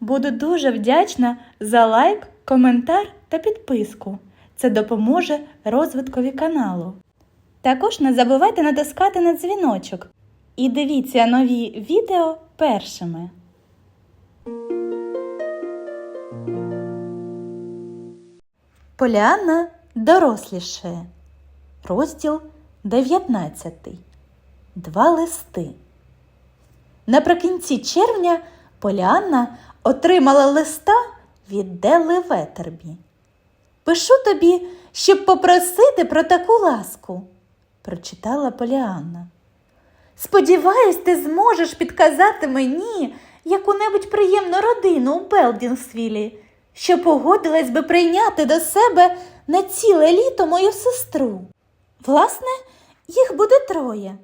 Буду дуже вдячна за лайк, коментар та підписку. Це допоможе розвиткові каналу. Також не забувайте натискати на дзвіночок і дивіться нові відео першими. Поліанна дорослішає. Розділ 19. Два листи. Наприкінці червня Поліанна отримала листа від Дели Ветербі. Пишу тобі, щоб попросити про таку ласку, прочитала Поліанна. Сподіваюсь, ти зможеш підказати мені яку-небудь приємну родину у Белдінсвілі, що погодилась би прийняти до себе на ціле літо мою сестру. Власне, їх буде троє.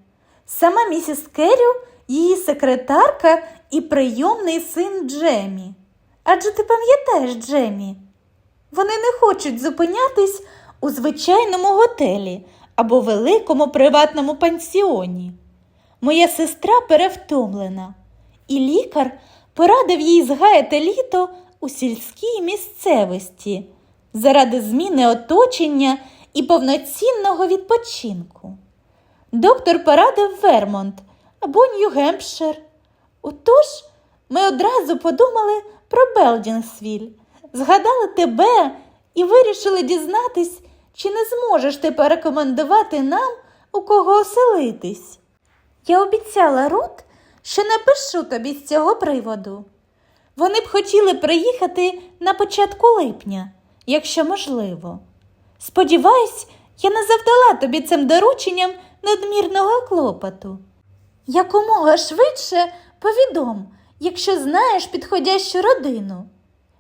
Сама місіс Керрю, її секретарка і прийомний син Джемі. Адже ти пам'ятаєш Джемі? Вони не хочуть зупинятись у звичайному готелі або великому приватному пансіоні. Моя сестра перевтомлена, і лікар порадив їй згаяти літо у сільській місцевості заради зміни оточення і повноцінного відпочинку. Доктор порадив Вермонт або Нью-Гемпшир. Отож, ми одразу подумали про Белдінсвіль, згадали тебе і вирішили дізнатись, чи не зможеш ти порекомендувати нам, у кого оселитись. Я обіцяла Рут, що напишу тобі з цього приводу. Вони б хотіли приїхати на початку липня, якщо можливо. Сподіваюсь, я не завдала тобі цим дорученням надмірного клопоту. Якомога швидше повідом, якщо знаєш підходящу родину.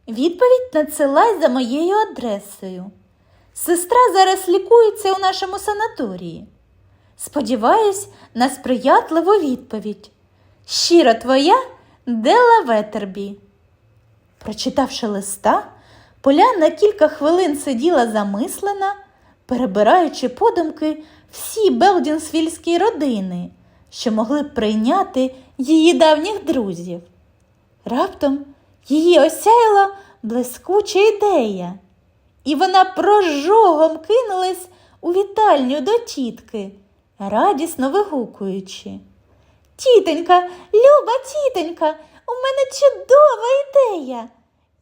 Відповідь надсилай за моєю адресою. Сестра зараз лікується у нашому санаторії. Сподіваюсь на сприятливу відповідь. Щиро твоя Дела Ветербі. Прочитавши листа, Поляна кілька хвилин сиділа замислена, перебираючи подумки всі белдінсвільські родини, що могли б прийняти її давніх друзів. Раптом її осяяла блискуча ідея, і вона прожогом кинулась у вітальню до тітки, радісно вигукуючи. Тітонька, люба тітонька, у мене чудова ідея.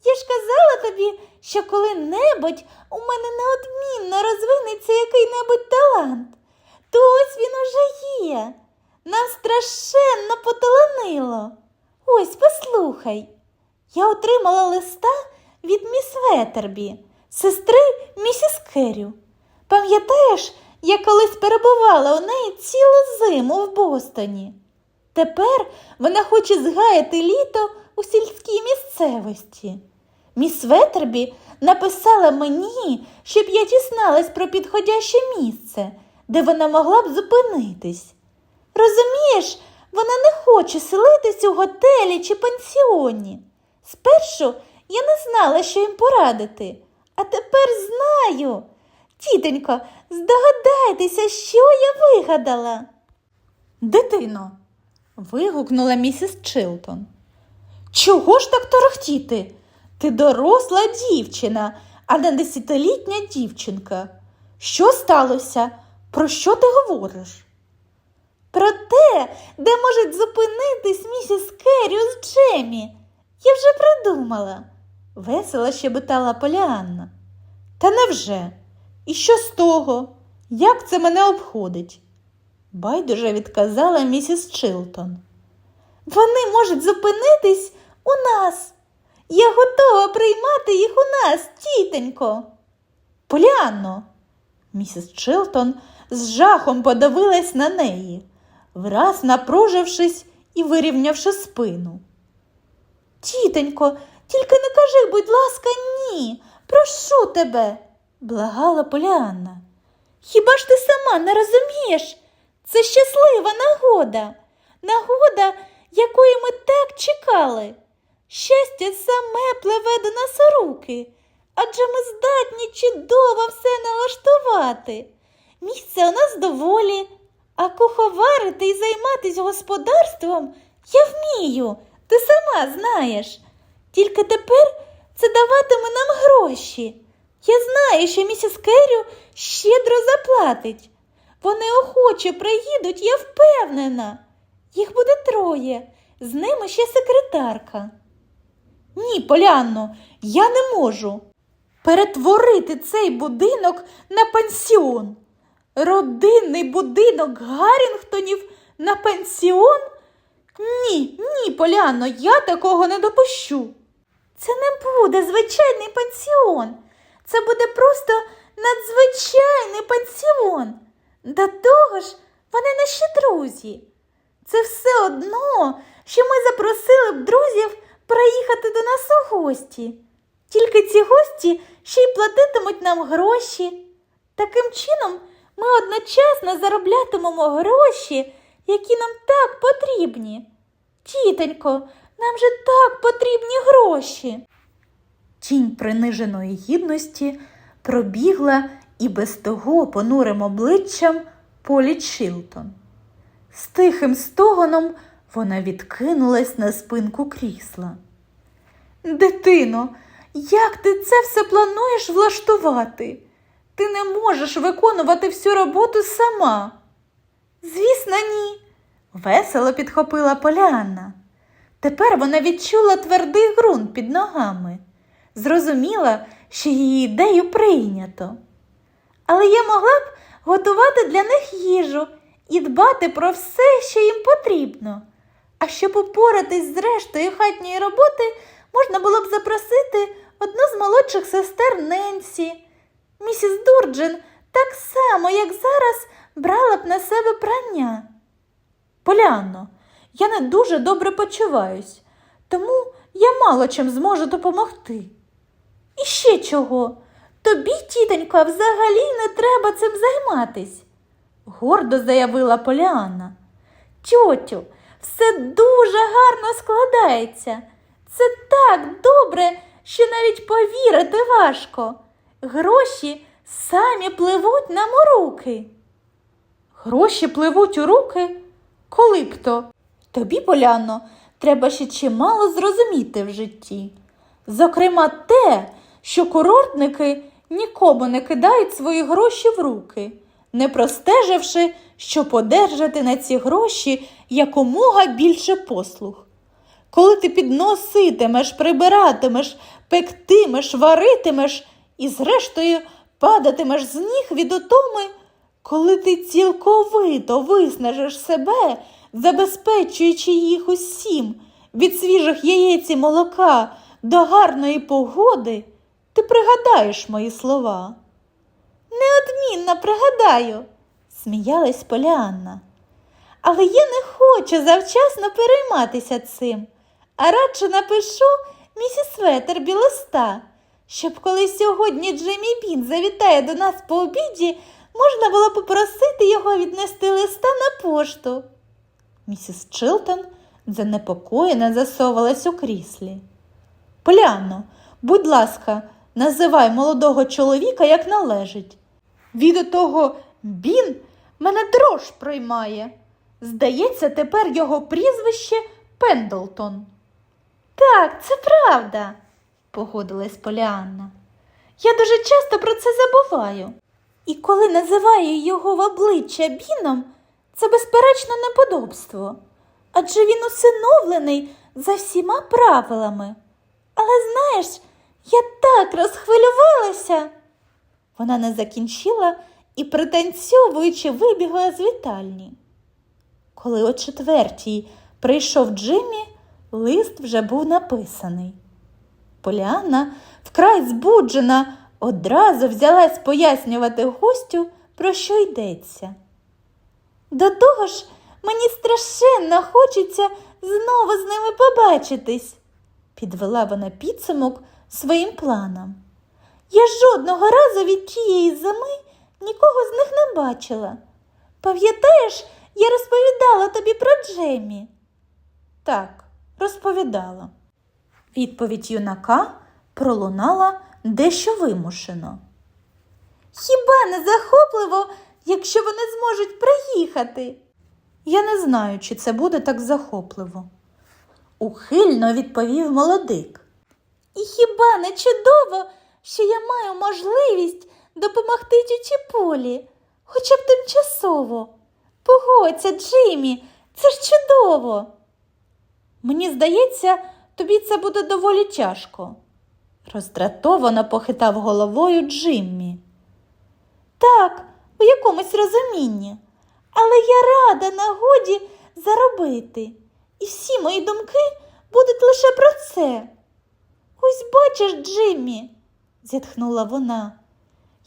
Я ж казала тобі, що коли-небудь у мене неодмінно розвинеться який-небудь талант. То ось він уже є. Нам страшенно поталанило. Ось послухай. Я отримала листа від міс Ветербі, сестри місіс Керрю. Пам'ятаєш, я колись перебувала у неї цілу зиму в Бостоні. Тепер вона хоче згаяти літо у сільській місцевості. Міс Ветербі написала мені, щоб я дізналась про підходяще місце, де вона могла б зупинитись. Розумієш, вона не хоче селитись у готелі чи пансіоні. Спершу я не знала, що їм порадити, а тепер знаю. Тітонько, здогадайтеся, що я вигадала. Дитино, вигукнула місіс Чилтон. Чого ж так торохтіти? Ти доросла дівчина, а не десятилітня дівчинка. Що сталося? Про що ти говориш? Про те, де можуть зупинитись місіс Керрю з Джемі. Я вже придумала, весело щебетала Поліанна. Та невже? І що з того? Як це мене обходить? байдуже відказала місіс Чилтон. Вони можуть зупинитись у нас. Я готова приймати їх у нас, тітонько. Поліанно, місіс Чилтон з жахом подивилась на неї, враз напружившись і вирівнявши спину. Тітонько, тільки не кажи, будь ласка, ні. Прошу тебе, благала Поліанна. Хіба ж ти сама не розумієш? Це щаслива нагода, нагода, якої ми так чекали. Щастя саме пливе до нас у руки, адже ми здатні чудово все налаштувати. Місця у нас доволі, а куховарити і займатися господарством я вмію, ти сама знаєш. Тільки тепер це даватиме нам гроші. Я знаю, що місіс Керрю щедро заплатить. Вони охоче приїдуть, я впевнена. Їх буде троє, з ними ще секретарка. Ні, Полянно, я не можу перетворити цей будинок на пансіон. Родинний будинок Гаррінгтонів на пансіон? Ні, ні, Поляно, я такого не допущу. Це не буде звичайний пансіон. Це буде просто надзвичайний пансіон. До того ж, вони наші друзі. Це все одно, що ми запросили б друзів приїхати до нас у гості. Тільки ці гості ще й платитимуть нам гроші. Таким чином, ми одночасно зароблятимемо гроші, які нам так потрібні. Тітонько, нам же так потрібні гроші. Тінь приниженої гідності пробігла і без того понурим обличчям Полі Чилтон. З тихим стогоном вона відкинулась на спинку крісла. Дитино, як ти це все плануєш влаштувати? Ти не можеш виконувати всю роботу сама. Звісно, ні, весело підхопила Поліанна. Тепер вона відчула твердий ґрунт під ногами, зрозуміла, що її ідею прийнято. Але я могла б готувати для них їжу і дбати про все, що їм потрібно. А щоб упоратись з рештою хатньої роботи, можна було б запросити одну з молодших сестер Ненсі. Місіс Дурджин так само, як зараз, брала б на себе прання. Полянно, я не дуже добре почуваюсь, тому я мало чим зможу допомогти. І ще чого? Тобі, тітонька, взагалі не треба цим займатись, гордо заявила Поліанна. Тьотю, все дуже гарно складається. Це так добре, що навіть повірити важко. Гроші самі пливуть нам у руки. Гроші пливуть у руки? Коли б то? Тобі, Поляно, треба ще чимало зрозуміти в житті. Зокрема, те, що курортники нікому не кидають свої гроші в руки, не простеживши, що подержати на ці гроші якомога більше послуг. Коли ти підноситимеш, прибиратимеш, пектимеш, варитимеш і, зрештою, падатимеш з ніг від утоми, коли ти цілковито виснажиш себе, забезпечуючи їх усім, від свіжих яєць і молока до гарної погоди, ти пригадаєш мої слова. Неодмінно пригадаю, сміялась Поліанна. Але я не хочу завчасно перейматися цим, а радше напишу місіс Ветербі листа, щоб коли сьогодні Джиммі Бін завітає до нас по обіді, можна було попросити його віднести листа на пошту. Місіс Чилтон занепокоєно засовувалась у кріслі. Поляно, будь ласка, називай молодого чоловіка як належить. Від того Бін мене дрож проймає. Здається, тепер його прізвище Пендлтон. Так, це правда, погодилась Поліанна. Я дуже часто про це забуваю. І коли називаю його в обличчя Біном, це безперечно неподобство, адже він усиновлений за всіма правилами. Але знаєш, я так розхвилювалася. Вона не закінчила і, пританцьовуючи, вибігла з вітальні. Коли о четвертій прийшов Джиммі, лист вже був написаний. Поліанна, вкрай збуджена, одразу взялась пояснювати гостю, про що йдеться. До того ж, мені страшенно хочеться знову з ними побачитись, підвела вона підсумок своїм планам. Я жодного разу від тієї зими нікого з них не бачила. Пам'ятаєш, я розповідала тобі про Джемі? Так, розповідала. Відповідь юнака пролунала дещо вимушено. Хіба не захопливо, якщо вони зможуть приїхати? Я не знаю, чи це буде так захопливо. Ухильно відповів молодик. І хіба не чудово, що я маю можливість допомогти тіті Полі, хоча б тимчасово. Погодься, Джиммі, це ж чудово. Мені здається, тобі це буде доволі тяжко. Роздратовано похитав головою Джиммі. Так, у якомусь розумінні. Але я рада нагоді заробити. І всі мої думки будуть лише про це. Ось бачиш, Джиммі, зітхнула вона.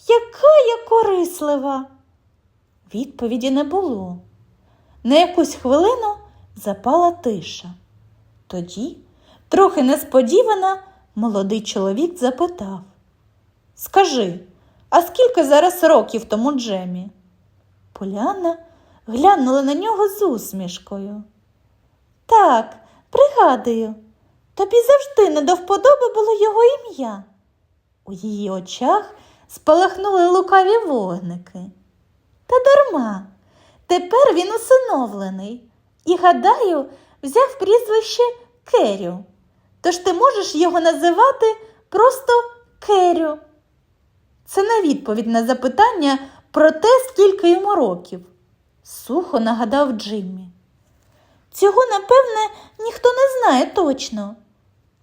Яка я корислива. Відповіді не було. На якусь хвилину запала тиша. Тоді, трохи несподівано, молодий чоловік запитав Скажи, а скільки зараз років тому Джемі? Поляна глянула на нього з усмішкою. Так, пригадую, тобі завжди не до вподоби було його ім'я. У її очах спалахнули лукаві вогники. Та дарма, тепер він усиновлений і, гадаю, взяв прізвище Керю. Тож ти можеш його називати просто Керю. Це не відповідь на запитання про те, скільки йому років, сухо нагадав Джиммі. Цього, напевне, ніхто не знає точно.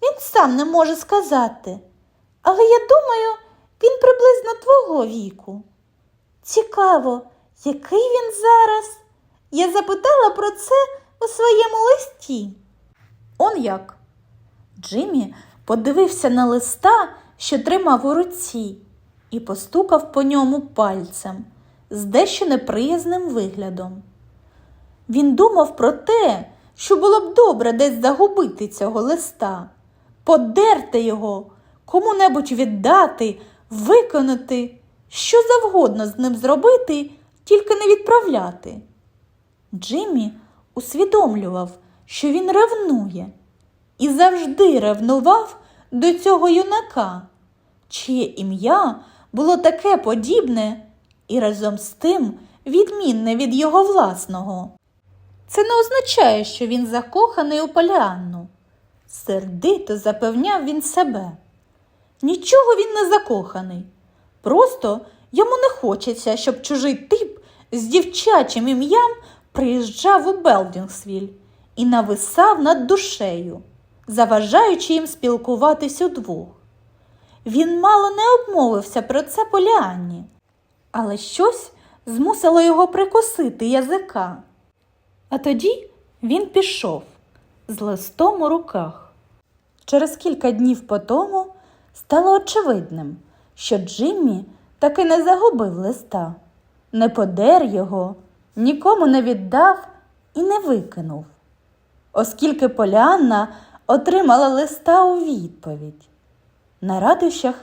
Він сам не може сказати. Але я думаю, він приблизно твого віку. Цікаво, який він зараз? Я запитала про це у своєму листі. Он як? Джиммі подивився на листа, що тримав у руці, і постукав по ньому пальцем з дещо неприязним виглядом. Він думав про те, що було б добре десь загубити цього листа, подерти його, кому-небудь віддати, виконати, що завгодно з ним зробити, тільки не відправляти. Джиммі усвідомлював, що він ревнує, і завжди ревнував до цього юнака, чиє ім'я було таке подібне і разом з тим відмінне від його власного. Це не означає, що він закоханий у Поліанну. Сердито запевняв він себе. Нічого він не закоханий. Просто йому не хочеться, щоб чужий тип з дівчачим ім'ям приїжджав у Белдінгсвіль і нависав над душею, заважаючи їм спілкуватись удвох. Він мало не обмовився про це Поліанні, але щось змусило його прикосити язика. А тоді він пішов з листом у руках. Через кілька днів по тому стало очевидним, що Джиммі таки не загубив листа, не подер його, нікому не віддав і не викинув, оскільки Поліанна отримала листа у відповідь. На радощах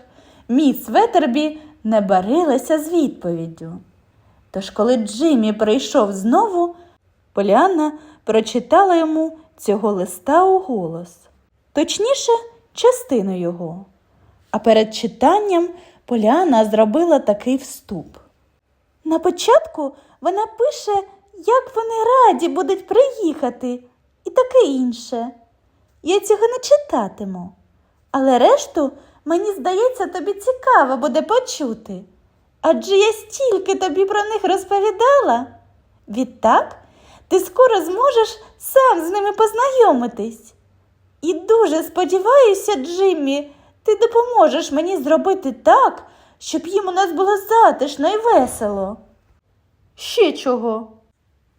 міс Ветербі не барилася з відповіддю. Тож, коли Джиммі прийшов знову, Поліанна прочитала йому цього листа у голос, точніше, частину його. А перед читанням Поліанна зробила такий вступ. На початку вона пише, як вони раді будуть приїхати, і таке інше. Я цього не читатиму, але решту, мені здається, тобі цікаво буде почути. Адже я стільки тобі про них розповідала. Відтак ти скоро зможеш сам з ними познайомитись. І дуже сподіваюся, Джиммі, ти допоможеш мені зробити так, щоб їм у нас було затишно і весело. Ще чого?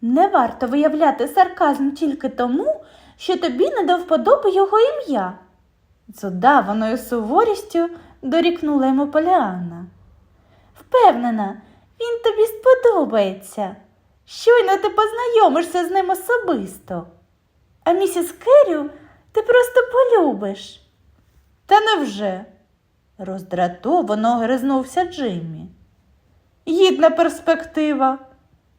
Не варто виявляти сарказм тільки тому, що тобі не до вподоби його ім'я. З удаваною суворістю дорікнула йому Поліанна. Впевнена, він тобі сподобається. Щойно ти познайомишся з ним особисто. А місіс Керрю ти просто полюбиш. Та невже? роздратовано гризнувся Джиммі. Гідна перспектива.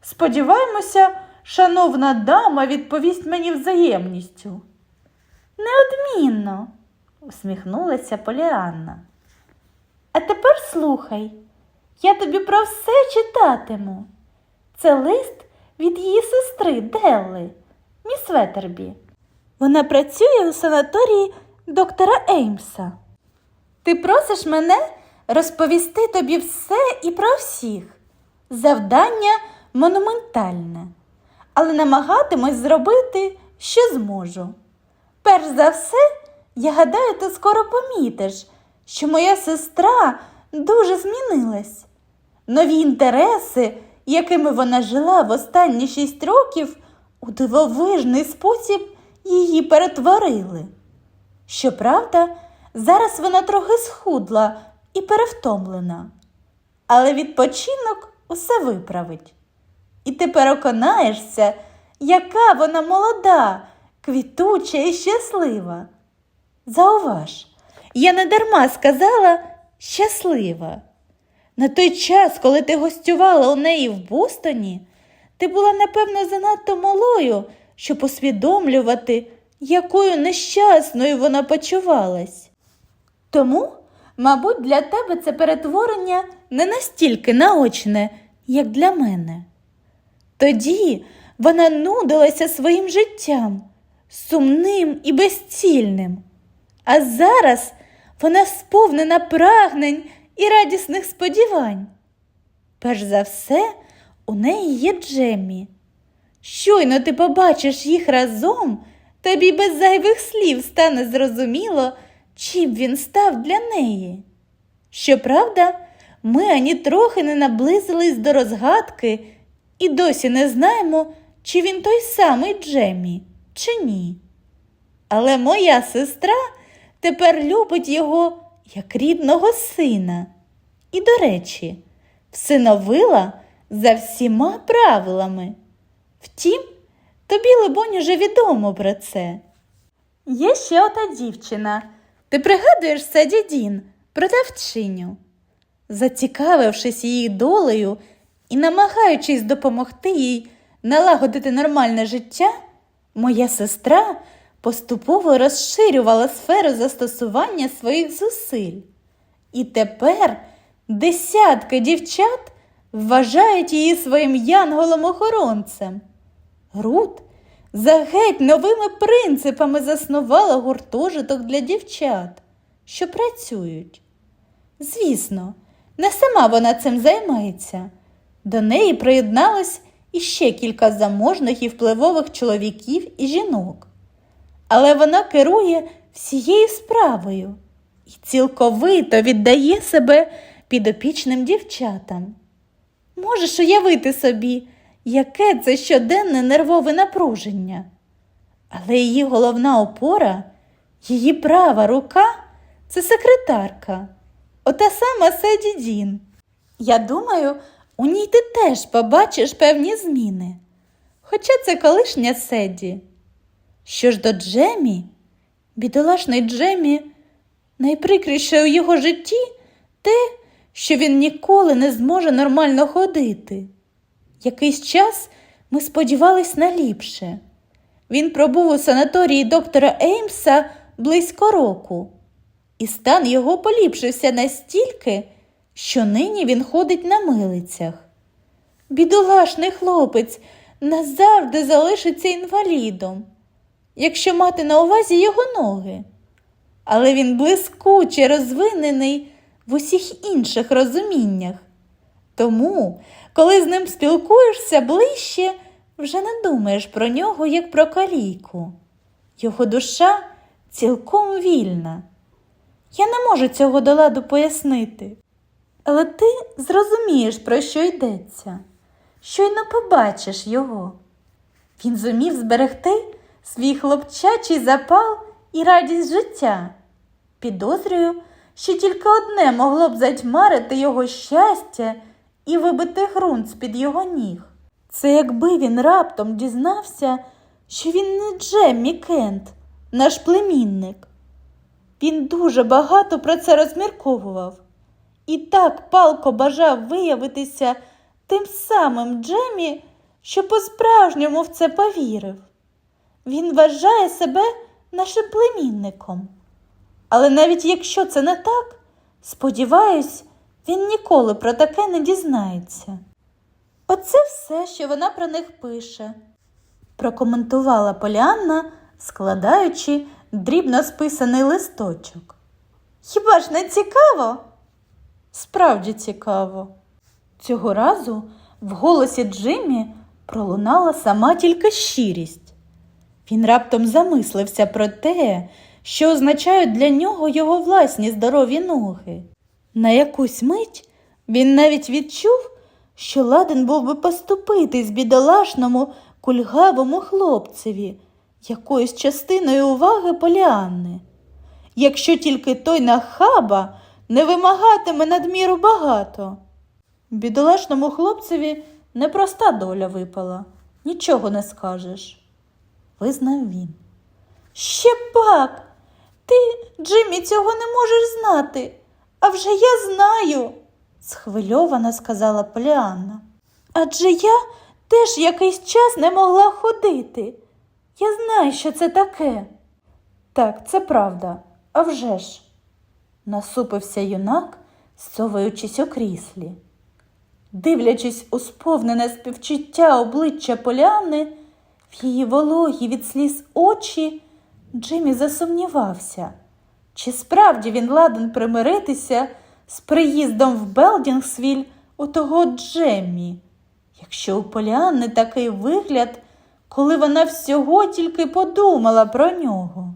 Сподіваємося, шановна дама відповість мені взаємністю. Неодмінно, усміхнулася Поліанна. А тепер слухай, я тобі про все читатиму. Це лист від її сестри Делли, міс Ветербі. Вона працює у санаторії доктора Еймса. Ти просиш мене розповісти тобі все і про всіх. Завдання монументальне, але намагатимусь зробити, що зможу. Перш за все, я гадаю, ти скоро помітиш, що моя сестра дуже змінилась. Нові інтереси, якими вона жила в останні шість років, у дивовижний спосіб її перетворили. Щоправда, зараз вона трохи схудла і перевтомлена, але відпочинок усе виправить. І ти переконаєшся, яка вона молода, квітуча і щаслива. Зауваж, я не дарма сказала щаслива. На той час, коли ти гостювала у неї в Бостоні, ти була, напевно, занадто малою, щоб усвідомлювати, якою нещасною вона почувалась. Тому, мабуть, для тебе це перетворення не настільки наочне, як для мене. Тоді вона нудилася своїм життям, сумним і безцільним. А зараз вона сповнена прагнень і радісних сподівань. Перш за все, у неї є Джеммі. Щойно ти побачиш їх разом, тобі без зайвих слів стане зрозуміло, чим він став для неї. Щоправда, ми ані трохи не наблизились до розгадки і досі не знаємо, чи він той самий Джеммі, чи ні. Але моя сестра тепер любить його як рідного сина. І, до речі, всиновила за всіма правилами. Втім, тобі, либонь, уже відомо про це. Є ще ота дівчина. Ти пригадуєш Саді Дін, продавчиню. Зацікавившись її долею і намагаючись допомогти їй налагодити нормальне життя, моя сестра поступово розширювала сферу застосування своїх зусиль. І тепер десятки дівчат вважають її своїм янголом-охоронцем. Рут за геть новими принципами заснувала гуртожиток для дівчат, що працюють. Звісно, не сама вона цим займається. До неї приєдналось іще кілька заможних і впливових чоловіків і жінок. Але вона керує всією справою і цілковито віддає себе підопічним дівчатам. Можеш уявити собі, яке це щоденне нервове напруження. Але її головна опора, її права рука це секретарка, ота сама Седі Дін. Я думаю, у ній ти теж побачиш певні зміни. Хоча це колишня Седі. Що ж до Джемі, бідолашний Джемі, найприкріше у його житті те, що він ніколи не зможе нормально ходити. Якийсь час ми сподівались на ліпше. Він пробув у санаторії доктора Еймса близько року, і стан його поліпшився настільки, що нині він ходить на милицях. Бідолашний хлопець назавжди залишиться інвалідом, якщо мати на увазі його ноги. Але він блискуче розвинений в усіх інших розуміннях. Тому, коли з ним спілкуєшся ближче, вже не думаєш про нього як про калійку. Його душа цілком вільна. Я не можу цього до ладу пояснити. Але ти зрозумієш, про що йдеться, щойно побачиш його. Він зумів зберегти свій хлопчачий запал і радість життя. Підозрюю, що тільки одне могло б затьмарити його щастя і вибити ґрунт з-під його ніг. Це якби він раптом дізнався, що він не Джеммі Кент, наш племінник. Він дуже багато про це розмірковував і так палко бажав виявитися тим самим Джемі, що по-справжньому в це повірив. Він вважає себе нашим племінником. Але навіть якщо це не так, сподіваюсь, він ніколи про таке не дізнається. Оце все, що вона про них пише, прокоментувала Поліанна, складаючи дрібно списаний листочок. Хіба ж не цікаво? Справді цікаво. Цього разу в голосі Джиммі пролунала сама тільки щирість. Він раптом замислився про те, що означають для нього його власні здорові ноги. На якусь мить він навіть відчув, що ладен був би поступити з бідолашному кульгавому хлопцеві якоюсь частиною уваги Поліанни, якщо тільки той нахаба не вимагатиме надміру багато. Бідолашному хлопцеві непроста доля випала, нічого не скажеш, визнав він. Ще пак, ти, Джиммі, цього не можеш знати. А вже я знаю, схвильовано сказала Поліанна. Адже я теж якийсь час не могла ходити. Я знаю, що це таке. Так, це правда, а вже ж, насупився юнак, совуючись у кріслі. Дивлячись у сповнене співчуття обличчя Поляни, в її вологі від сліз очі, Джиммі засумнівався, чи справді він ладен примиритися з приїздом в Белдінгсвіль у того Джеммі, якщо у Поліанни такий вигляд, коли вона всього тільки подумала про нього.